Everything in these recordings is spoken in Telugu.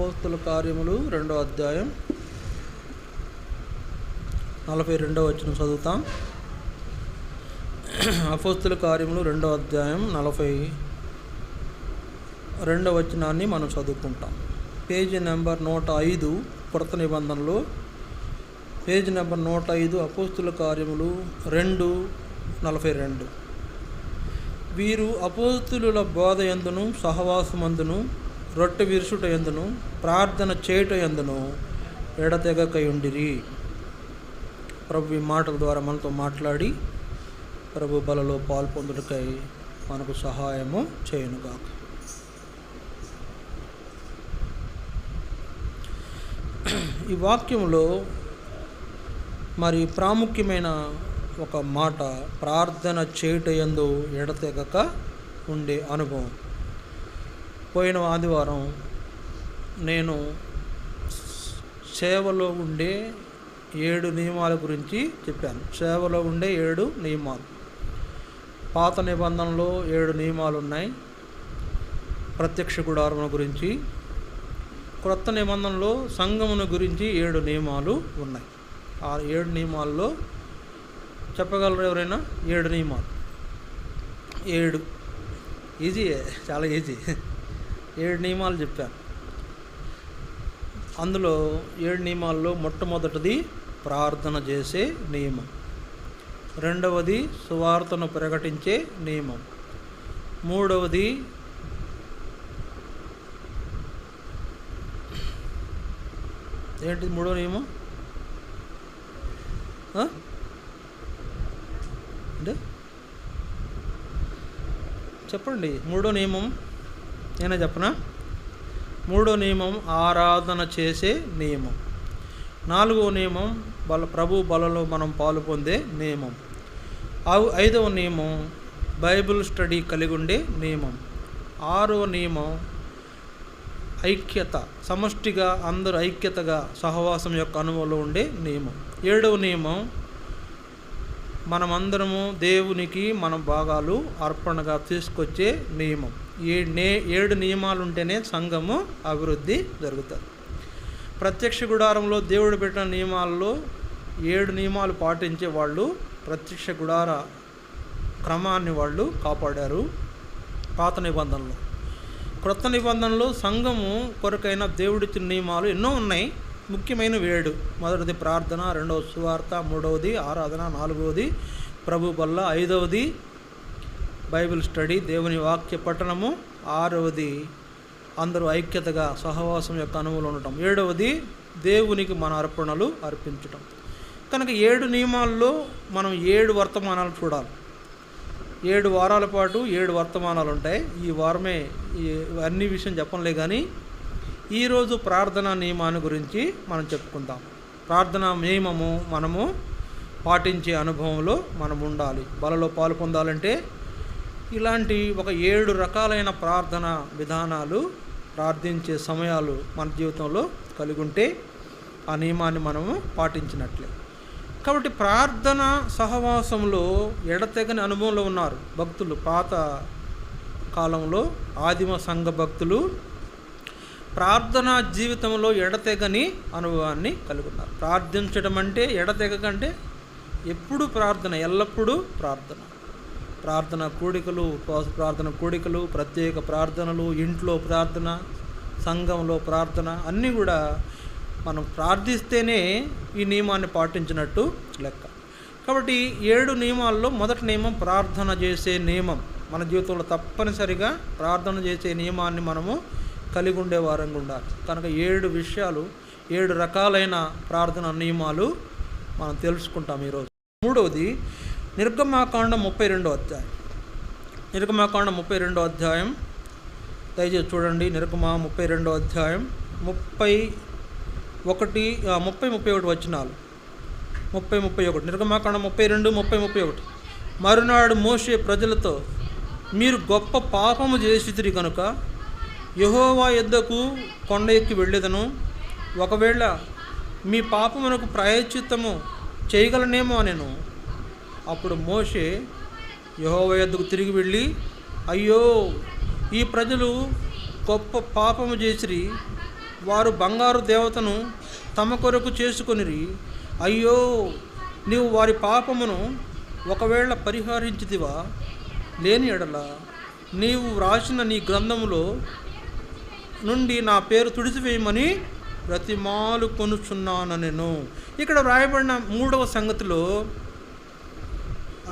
అపోస్తుల కార్యములు రెండో అధ్యాయం నలభై రెండవ వచ్చిన చదువుతాం. అపోస్తుల కార్యములు రెండో అధ్యాయం నలభై రెండవ వచనాన్ని మనం చదువుకుంటాం. పేజీ నెంబర్ నూట ఐదు కొరత నిబంధనలు. పేజీ నెంబర్ నూట ఐదు అపోస్తుల కార్యములు రెండు నలభై రెండు. వీరు అపోస్తుల బోధ ఎందును సహవాసమందును రొట్టె విరుసుట ఎందును ప్రార్థన చేయుట ఎందును ఎడతెగకయుండిరి. ప్రభు ఈ మాటల ద్వారా మనతో మాట్లాడి ప్రభు బలలో పాల్పొందుటకై మనకు సహాయము చేయనుగాక. ఈ వాక్యంలో మరి ప్రాముఖ్యమైన ఒక మాట ప్రార్థన చేయుట ఎందు ఎడతెగక ఉండే అనుభవం. పోయిన ఆదివారం నేను సేవలో ఉండే ఏడు నియమాల గురించి చెప్పాను. సేవలో ఉండే ఏడు నియమాలు. పాత నిబంధనలో ఏడు నియమాలు ఉన్నాయి ప్రత్యక్ష గుడారముల గురించి క్రొత్త నిబంధనలో సంఘమును గురించి ఏడు నియమాలు ఉన్నాయి. ఆ ఏడు నియమాల్లో చెప్పగలరు ఎవరైనా? ఏడు నియమాలు. ఏడు. ఈజీ చాలా ఈజీ. ఏడు నియమాలు చెప్పాను. అందులో ఏడు నియమాల్లో మొట్టమొదటిది ప్రార్థన చేసే నియమం. రెండవది సువార్తను ప్రకటించే నియమం. మూడవది ఏంటి మూడో నియమం? అంటే చెప్పండి. మూడో నియమం నేను చెప్పనా? మూడో నియమం ఆరాధన చేసే నియమం. నాలుగో నియమం బల ప్రభు బలలో మనం పాలు పొందే నియమం. ఐదవ నియమం బైబిల్ స్టడీ కలిగి ఉండే నియమం. ఆరవ నియమం ఐక్యత సమష్టిగా అందరూ ఐక్యతగా సహవాసం యొక్క అనుభవంలో ఉండే నియమం. ఏడవ నియమం మనమందరము దేవునికి మన భాగాలు అర్పణగా తీసుకొచ్చే నియమం. నే ఏడు నియమాలు ఉంటేనే సంఘము అభివృద్ధి జరుగుతుంది. ప్రత్యక్ష గుడారంలో దేవుడు పెట్టిన నియమాల్లో ఏడు నియమాలు పాటించే వాళ్ళు ప్రత్యక్ష గుడార క్రమాన్ని వాళ్ళు కాపాడారు పాత నిబంధనలు. క్రొత్త నిబంధనలు సంఘము కొరకైన దేవుడిచ్చిన నియమాలు ఎన్నో ఉన్నాయి. ముఖ్యమైన వేడు మొదటిది ప్రార్థన రెండవది సువార్త మూడవది ఆరాధన నాలుగవది ప్రభు బల్ల ఐదవది బైబిల్ స్టడీ దేవుని వాక్య పఠనము. ఆరవది అందరూ ఐక్యతగా సహవాసం యొక్క అనువులు ఉండటం. ఏడవది దేవునికి మన అర్పణలు అర్పించటం. కనుక ఏడు నియమాల్లో మనం ఏడు వర్తమానాలు చూడాలి. ఏడు వారాల పాటు ఏడు వర్తమానాలు ఉంటాయి. ఈ వారమే అన్ని విషయం చెప్పలే కానీ ఈరోజు ప్రార్థనా నియమాన్ని గురించి మనం చెప్పుకుందాం. ప్రార్థనా నియమము మనము పాటించే అనుభవంలో మనం ఉండాలి. బలలో పాలు పొందాలంటే ఇలాంటి ఒక ఏడు రకాలైన ప్రార్థన విధానాలు ప్రార్థించే సమయాలు మన జీవితంలో కలిగి ఉంటే ఆ నియమాన్ని మనము పాటించినట్లే. కాబట్టి ప్రార్థన సహవాసంలో ఎడతెగని అనుభవంలో ఉన్నారు భక్తులు. పాత కాలంలో ఆదిమ సంఘ భక్తులు ప్రార్థన జీవితంలో ఎడతెగని అనుభవాన్ని కలిగి ఉన్నారు ప్రార్థించడం అంటే ఎడతెగకంటే ఎప్పుడు ప్రార్థన ఎల్లప్పుడూ ప్రార్థన. ప్రార్థన కూడికలు ఉపవాస ప్రార్థన కూడికలు ప్రత్యేక ప్రార్థనలు ఇంట్లో ప్రార్థన సంఘంలో ప్రార్థన అన్నీ కూడా మనం ప్రార్థిస్తేనే ఈ నియమాన్ని పాటించినట్టు లెక్క. కాబట్టి ఏడు నియమాల్లో మొదటి నియమం ప్రార్థన చేసే నియమం. మన జీవితంలో తప్పనిసరిగా ప్రార్థన చేసే నియమాన్ని మనము కలిగి ఉండే వారంగా ఉండాలి. కనుక ఏడు విషయాలు ఏడు రకాలైన ప్రార్థన నియమాలు మనం తెలుసుకుంటాం ఈరోజు. మూడవది నిర్గమాకాండం ముప్పై రెండో అధ్యాయం. నిర్గమాకాండం ముప్పై రెండో అధ్యాయం. దయచేసి చూడండి నిర్గమ ముప్పై రెండో అధ్యాయం. ముప్పై ఒకటి ముప్పై ముప్పై ఒకటి వచ్చినాలు ముప్పై ముప్పై ఒకటి. నిర్గమాకాండం ముప్పై రెండు ముప్పై ముప్పై ఒకటి. మరునాడు మోసే ప్రజలతో మీరు గొప్ప పాపము చేసిదిరి కనుక యహోవా ఎద్దకు కొండ ఎక్కి వెళ్ళేదను. ఒకవేళ మీ పాపమునకు ప్రాయశ్చిత్తము చేయగలనేమో నేను అప్పుడు మోషే యహోవ యొద్దకు తిరిగి వెళ్ళి అయ్యో ఈ ప్రజలు గొప్ప పాపము చేసిరి. వారు బంగారు దేవతను తమ కొరకు చేసుకొనిరి. అయ్యో నీవు వారి పాపమును ఒకవేళ పరిహరించితివా? లేని ఎడల నీవు వ్రాసిన నీ గ్రంథములో నుండి నా పేరు తుడిచివేయమని ప్రతిమాలు కొనుచున్నాను నేను ఇక్కడ వ్రాయబడిన మూడవ సంగతిలో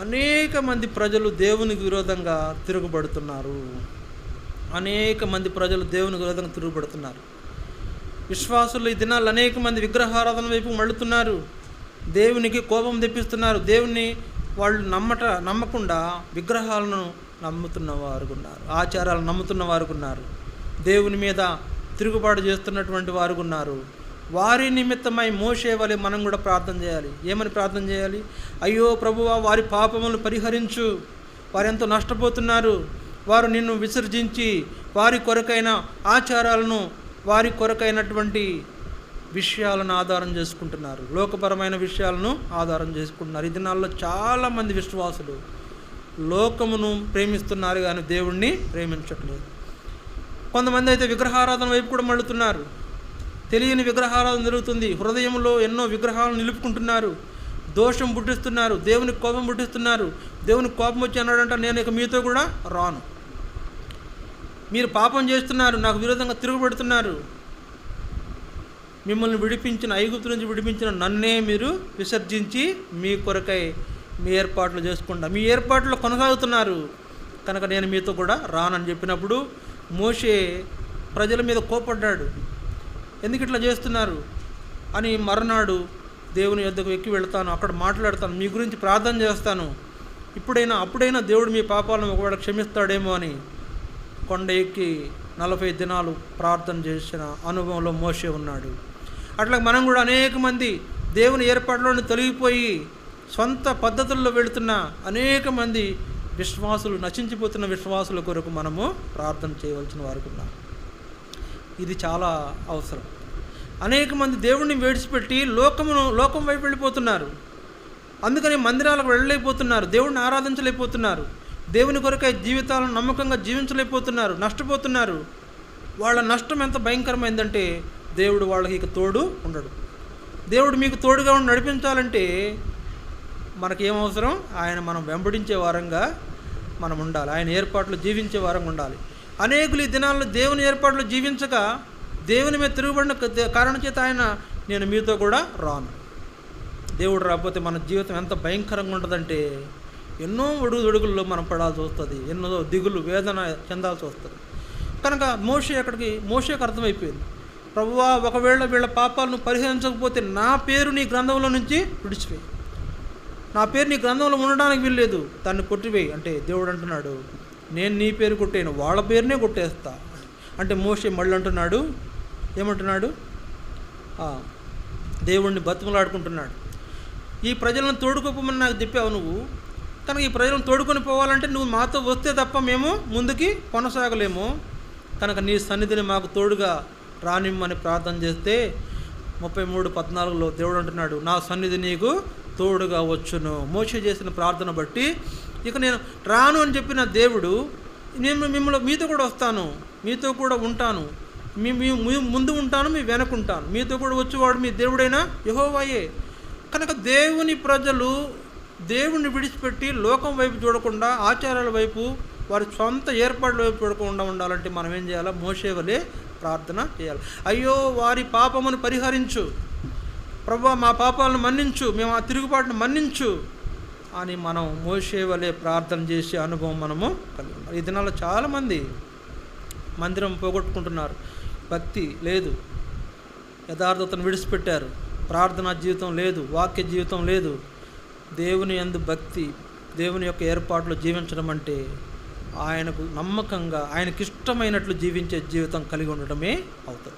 అనేక మంది ప్రజలు దేవునికి విరోధంగా తిరుగుబడుతున్నారు. అనేక మంది ప్రజలు దేవునికి విరోధంగా తిరుగుబడుతున్నారు. విశ్వాసులు ఈ దినాలు అనేక మంది విగ్రహారాధన వైపు మళ్ళుతున్నారు. దేవునికి కోపం తెప్పిస్తున్నారు. దేవుని వాళ్ళు నమ్మట నమ్మకుండా విగ్రహాలను నమ్ముతున్న వారు ఉన్నారు ఆచారాలు నమ్ముతున్న వారు ఉన్నారు దేవుని మీద తిరుగుబాటు చేస్తున్నటువంటి వారు ఉన్నారు వారి నిమిత్తమై మోసే వలె మనం కూడా ప్రార్థన చేయాలి. ఏమని ప్రార్థన చేయాలి? అయ్యో ప్రభువా వారి పాపములను పరిహరించు. వారు ఎంతో నష్టపోతున్నారు. వారు నిన్ను విసర్జించి వారి కొరకైన ఆచారాలను వారి కొరకైనటువంటి విషయాలను ఆధారం చేసుకుంటున్నారు. లోకపరమైన విషయాలను ఆధారం చేసుకుంటున్నారు. ఈ దినాల్లో చాలామంది విశ్వాసులు లోకమును ప్రేమిస్తున్నారు కానీ దేవుణ్ణి ప్రేమించట్లేదు. కొంతమంది అయితే విగ్రహారాధన వైపు కూడా మళ్ళుతున్నారు. తెలియని విగ్రహారాధన జరుగుతుంది. హృదయంలో ఎన్నో విగ్రహాలను నిలుపుకుంటున్నారు. దోషం పుట్టిస్తున్నారు. దేవునికి కోపం పుట్టిస్తున్నారు. దేవునికి కోపం వచ్చి అన్నాడంట నేను ఇక మీతో కూడా రాను. మీరు పాపం చేస్తున్నారు. నాకు విరోధంగా తిరుగుపెడుతున్నారు మిమ్మల్ని విడిపించిన ఐగుప్తు నుంచి విడిపించిన నన్నే మీరు విసర్జించి మీ కొరకై మీ ఏర్పాట్లు చేసుకుంటా. మీ ఏర్పాట్లు కొనసాగుతున్నారు. కనుక నేను మీతో కూడా రానని చెప్పినప్పుడు మోషే ప్రజల మీద కోపడ్డాడు. ఎందుకు ఇట్లా చేస్తున్నారు? అని మరునాడు దేవుని యొద్దకు ఎక్కి వెళ్తాను అక్కడ మాట్లాడతాను మీ గురించి ప్రార్థన చేస్తాను. ఇప్పుడైనా అప్పుడైనా దేవుడు మీ పాపాలను ఒకవేళ క్షమిస్తాడేమో అని కొండ ఎక్కి నలభై దినాలు ప్రార్థన చేసిన అనుభవంలో మోసే ఉన్నాడు. అట్లా మనం కూడా అనేక మంది దేవుని ఏర్పాటులోని తొలగిపోయి సొంత పద్ధతుల్లో వెళుతున్న అనేక మంది విశ్వాసులు నశించిపోతున్న విశ్వాసుల కొరకు మనము ప్రార్థన చేయవలసిన వారికి ఉన్నాం. ఇది చాలా అవసరం. అనేక మంది దేవుణ్ణి విడిచిపెట్టి లోకమును లోకం వైపు వెళ్ళిపోతున్నారు. అందుకని మందిరాలకు వెళ్ళలేకపోతున్నారు. దేవుణ్ణి ఆరాధించలేకపోతున్నారు. దేవుని కొరకై జీవితాలను నమ్మకంగా జీవించలేకపోతున్నారు. నష్టపోతున్నారు. వాళ్ళ నష్టం ఎంత భయంకరమైందంటే దేవుడు వాళ్ళకి ఇక తోడు ఉండడు. దేవుడు మీకు తోడుగా ఉండి నడిపించాలంటే మనకేం అవసరం? ఆయన మనం వెంబడించే వారంగా మనం ఉండాలి. ఆయన ఏర్పాట్లు జీవించే వారంగా ఉండాలి. అనేకులు ఈ దినాల్లో దేవుని ఏర్పాట్లు జీవించక దేవుని మీద తిరుగుబడిన కారణం చేత ఆయన నేను మీతో కూడా రాను. దేవుడు రాకపోతే మన జీవితం ఎంత భయంకరంగా ఉంటుందంటే ఎన్నో ఒడుగుదొడుగుల్లో మనం పడాల్సి వస్తుంది ఎన్నో దిగులు వేదన చెందాల్సి వస్తుంది. కనుక మోషే అక్కడికి మోషేకి అర్థమైపోయింది. ప్రభువా ఒకవేళ వీళ్ళ పాపాలను పరిహరించకపోతే నా పేరు నీ గ్రంథంలో నుంచి విడిచిపోయి. నా పేరు నీ గ్రంథంలో ఉండడానికి వీల్లేదు దాన్ని కొట్టివేయి. అంటే దేవుడు అంటున్నాడు నేను నీ పేరు కొట్టేను వాళ్ళ పేరునే కొట్టేస్తా. అంటే మోషే మళ్ళీ అంటున్నాడు ఏమంటున్నాడు? దేవుణ్ణి బతుకులాడుకుంటున్నాడు ఈ ప్రజలను తోడుకోపోమని నాకు చెప్పావు నువ్వు. కనుక ఈ ప్రజలను తోడుకొని పోవాలంటే నువ్వు మాతో వస్తే తప్ప మేము ముందుకి కొనసాగలేము. కనుక నీ సన్నిధిని మాకు తోడుగా రానిమ్మని ప్రార్థన చేస్తే ముప్పై మూడు పద్నాలుగులో దేవుడు అంటున్నాడు నా సన్నిధి నీకు తోడుగా వచ్చును. మోషే చేసిన ప్రార్థన బట్టి ఇక నేను రాను అని చెప్పిన దేవుడు నేను మిమ్మల్ని మీతో కూడా వస్తాను మీతో కూడా ఉంటాను మీ మీ ముందు ఉంటాను మీ వెనకుంటాను. మీతో కూడా వచ్చేవాడు మీ దేవుడైనా యహోవాయే. కనుక దేవుని ప్రజలు దేవుణ్ణి విడిచిపెట్టి లోకం వైపు చూడకుండా ఆచారాల వైపు వారి సొంత ఏర్పాట్ల వైపు చూడకుండా ఉండాలంటే మనం ఏం చేయాలి? మోసేవలే ప్రార్థన చేయాలి. అయ్యో వారి పాపమును పరిహరించు. ప్రభా మా పాపాలను మన్నించు. మేము ఆ తిరుగుబాటును మన్నించు. అని మనం మోసే వలె ప్రార్థన చేసే అనుభవం మనము కలిగి ఉన్నాం. ఈ దినాల్లో చాలామంది మందిరం పోగొట్టుకుంటున్నారు. భక్తి లేదు. యథార్థతను విడిచిపెట్టారు. ప్రార్థనా జీవితం లేదు. వాక్య జీవితం లేదు. దేవుని యందు భక్తి దేవుని యొక్క ఏర్పాట్లు జీవించడం అంటే ఆయనకు నమ్మకంగా ఆయనకి ఇష్టమైనట్లు జీవించే జీవితం కలిగి ఉండడమే అవుతుంది.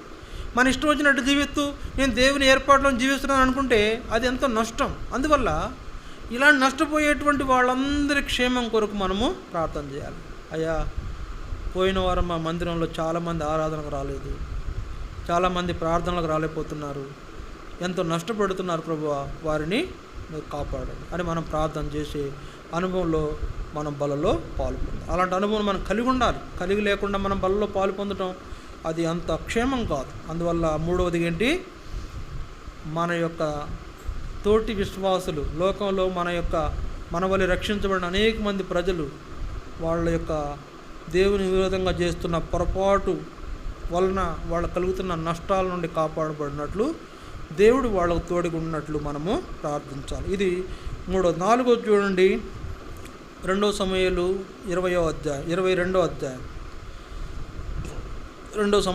మన ఇష్టం వచ్చినట్టు జీవిస్తూ నేను దేవుని ఏర్పాట్లను జీవిస్తున్నాను అనుకుంటే అది ఎంతో నష్టం. అందువల్ల ఇలా నష్టపోయేటువంటి వాళ్ళందరి క్షేమం కొరకు మనము ప్రార్థన చేయాలి. అయ్యా పోయిన వారం మా మందిరంలో చాలామంది ఆరాధనకు రాలేదు. చాలామంది ప్రార్థనలకు రాలేకపోతున్నారు. ఎంతో నష్టపడుతున్నారు ప్రభు వారిని మీరు కాపాడండి అని మనం ప్రార్థన చేసే అనుభవంలో మనం బలలో పాలు పొందాలి అలాంటి అనుభవం మనం కలిగి ఉండాలి. కలిగి లేకుండా మనం బలలో పాలు పొందడం అది అంత క్షేమం కాదు. అందువల్ల మూడవది ఏంటి? మన యొక్క తోటి విశ్వాసులు లోకంలో మన యొక్క మన రక్షించబడిన అనేక మంది ప్రజలు వాళ్ళ యొక్క దేవుని విరోధంగా చేస్తున్న పొరపాటు వలన వాళ్ళ కలుగుతున్న నష్టాల నుండి కాపాడబడినట్లు దేవుడు వాళ్ళకు తోడుగా ఉన్నట్లు మనము ప్రార్థించాలి. ఇది మూడో నాలుగో చూడండి. రెండో సమయాలు ఇరవయో అధ్యాయం ఇరవై రెండో అధ్యాయం. రెండో సమయం